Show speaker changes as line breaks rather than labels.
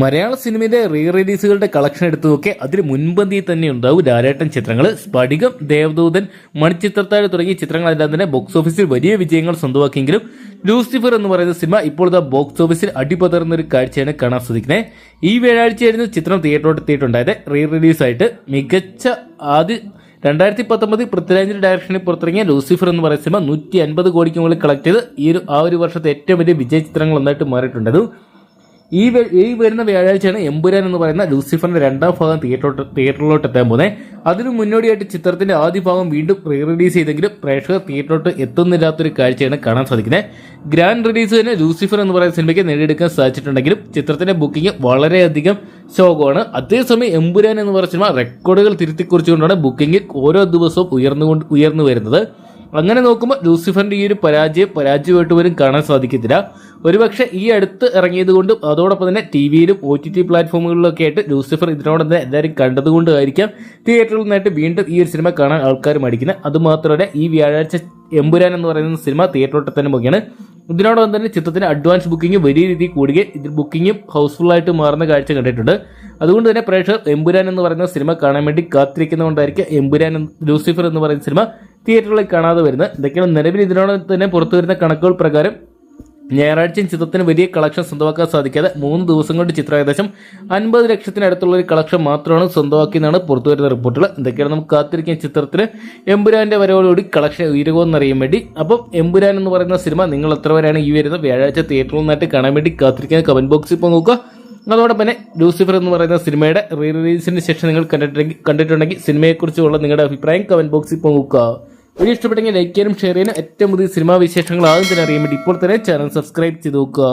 മലയാള സിനിമയിലെ re റിലീസുകളുടെ collection എടുത്തു നോക്കിയാൽ അതിന് മുൻപന്തിയിൽ തന്നെ ഉണ്ടാവും ലാലേട്ടൻ ചിത്രങ്ങൾ. സ്ഫടികം ദേവദൂതൻ മണിച്ചിത്രത്താഴ് തുടങ്ങിയ ചിത്രങ്ങളെല്ലാം തന്നെ ബോക്സ് ഓഫീസിൽ വലിയ വിജയങ്ങൾ സ്വന്തമാക്കിയെങ്കിലും ലൂസിഫർ എന്ന് പറയുന്ന സിനിമ ഇപ്പോൾ ബോക്സ് ഓഫീസിൽ അടിപതർന്ന ഒരു കാഴ്ചയാണ് കാണാൻ സാധിക്കുന്നത്. ഈ വ്യാഴാഴ്ചയായിരുന്നു ചിത്രം തിയേറ്ററോട്ട് എത്തിയിട്ടുണ്ടായത്. റീ റിലീസായിട്ട് മികച്ച ആദ്യ രണ്ടായിരത്തി പത്തൊമ്പതിൽ പൃഥ്വിരാജിന്റെ ഡയറക്ഷനിൽ പുറത്തിറങ്ങിയ ലൂസിഫർ എന്ന് പറയുന്ന സിനിമ നൂറ്റി അൻപത് കോടിക്ക് മുകളിൽ കളക്ട് ചെയ്ത് ഈ ഒരു ആ ഒരു വർഷത്തെ ഏറ്റവും വലിയ വിജയ ചിത്രങ്ങൾ ഒന്നായിട്ട് മാറിയിട്ടുണ്ട് ഈ ഈ വരുന്ന വ്യാഴാഴ്ചയാണ് എമ്പുരാൻ എന്ന് പറയുന്ന ലൂസിഫറിന്റെ രണ്ടാം ഭാഗം തിയേറ്ററോട്ട് തിയേറ്ററിലോട്ട് എത്താൻ പോകുന്നത് അതിനു മുന്നോടിയായിട്ട് ചിത്രത്തിന്റെ ആദ്യ ഭാഗം വീണ്ടും റീ റിലീസ് ചെയ്തെങ്കിലും പ്രേക്ഷകർ തിയേറ്ററിലോട്ട് എത്തുന്നില്ലാത്തൊരു കാഴ്ചയാണ് കാണാൻ സാധിക്കുന്നത് ഗ്രാൻഡ് റിലീസ് തന്നെ ലൂസിഫർ എന്ന് പറയുന്ന സിനിമയ്ക്ക് നേടിയെടുക്കാൻ സാധിച്ചിട്ടുണ്ടെങ്കിലും ചിത്രത്തിന്റെ ബുക്കിംഗ് വളരെയധികം ശോകമാണ്. അതേസമയം എമ്പുരാൻ എന്ന് പറയുന്ന സിനിമ റെക്കോർഡുകൾ തിരുത്തിക്കുറിച്ചുകൊണ്ടാണ് ബുക്കിംഗ് ഓരോ ദിവസവും ഉയർന്നുകൊണ്ട് ഉയർന്നു വരുന്നത്. അങ്ങനെ നോക്കുമ്പോൾ ലൂസിഫറിന്റെ ഈ ഒരു പരാജയം പരാജയമായിട്ട് പോലും കാണാൻ സാധിക്കത്തില്ല. ഒരുപക്ഷെ ഈ അടുത്ത് ഇറങ്ങിയത് കൊണ്ടും അതോടൊപ്പം തന്നെ ടി വിയിലും ഒ ടി ടി പ്ലാറ്റ്ഫോമുകളിലൊക്കെ ആയിട്ട് ലൂസിഫർ ഇതിനോട് തന്നെ എല്ലാവരും കണ്ടതുകൊണ്ടായിരിക്കാം തിയേറ്ററിൽ നിന്നായിട്ട് വീണ്ടും ഈ ഒരു സിനിമ കാണാൻ ആൾക്കാർ മടിക്കുന്നത്. അതുമാത്രമല്ല ഈ വ്യാഴാഴ്ച എമ്പുരാൻ എന്ന് പറയുന്ന സിനിമ തിയേറ്ററിലോട്ട് തന്നെ പോവുകയാണ്. ഇതിനോടൊപ്പം തന്നെ ചിത്രത്തിന് അഡ്വാൻസ് ബുക്കിംഗ് വലിയ രീതിയിൽ കൂടുകയും ഇതിൽ ബുക്കിംഗും ഹൗസ്ഫുൾ ആയിട്ട് മാറുന്ന കാഴ്ച കണ്ടിട്ടുണ്ട്. അതുകൊണ്ട് തന്നെ പ്രേക്ഷകർ എമ്പുരാൻ എന്ന് പറയുന്ന സിനിമ കാണാൻ വേണ്ടി കാത്തിരിക്കുന്നതുകൊണ്ടായിരിക്കും എമ്പുരാൻ ലൂസിഫർ എന്ന് പറയുന്ന സിനിമ തിയേറ്ററുകളിൽ കാണാതെ വരുന്നത്. ഇതൊക്കെയാണ് നിലവിൽ ഇതിനോടൊപ്പം തന്നെ പുറത്തു വരുന്ന കണക്കുകൾ പ്രകാരം ഞായറാഴ്ചയും ചിത്രത്തിന് വലിയ കളക്ഷൻ സ്വന്തമാക്കാൻ സാധിക്കാതെ മൂന്ന് ദിവസം കൊണ്ട് ചിത്രം ഏകദേശം അൻപത് ലക്ഷത്തിനടുത്തുള്ള ഒരു കളക്ഷൻ മാത്രമാണ് സ്വന്തമാക്കിയെന്നാണ് പുറത്തു വരുന്ന റിപ്പോർട്ടുകൾ. എന്തൊക്കെയാണ് നമുക്ക് കാത്തിരിക്കുന്ന ചിത്രത്തിന് എമ്പുരാന്റെ വരവോടുകൂടി കളക്ഷൻ ഉയരുമോ അറിയാൻ വേണ്ടി. അപ്പം എമ്പുരാൻ എന്ന് പറയുന്ന സിനിമ നിങ്ങൾ എത്ര വരെയാണ് ഈ വരുന്ന വ്യാഴാഴ്ച തിയേറ്ററിൽ നിന്നായിട്ട് കാണാൻ വേണ്ടി കാത്തിരിക്കുന്ന കമന്റ് ബോക്സിൽ ഇപ്പോൾ നോക്കുക. അതോടൊപ്പം തന്നെ ലൂസിഫർ എന്ന് പറയുന്ന സിനിമയുടെ റീ റിലീസിന് ശേഷം നിങ്ങൾ കണ്ടിട്ടുണ്ടെങ്കിൽ കണ്ടിട്ടുണ്ടെങ്കിൽ സിനിമയെക്കുറിച്ചുള്ള നിങ്ങളുടെ അഭിപ്രായം കമന്റ് ബോക്സിൽ ഇപ്പോൾ നോക്കുക. വീഡിയോ ഇഷ്ടപ്പെട്ടെങ്കിൽ ലൈക്ക് ചെയ്യാനും ഷെയർ ചെയ്യാനും ഏറ്റവും പുതിയ സിനിമാ വിശേഷങ്ങൾ ആദ്യം തന്നെ അറിയാൻ വേണ്ടി. ഇപ്പോൾ തന്നെ ചാനൽ സബ്സ്ക്രൈബ് ചെയ്ത് നോക്കുക.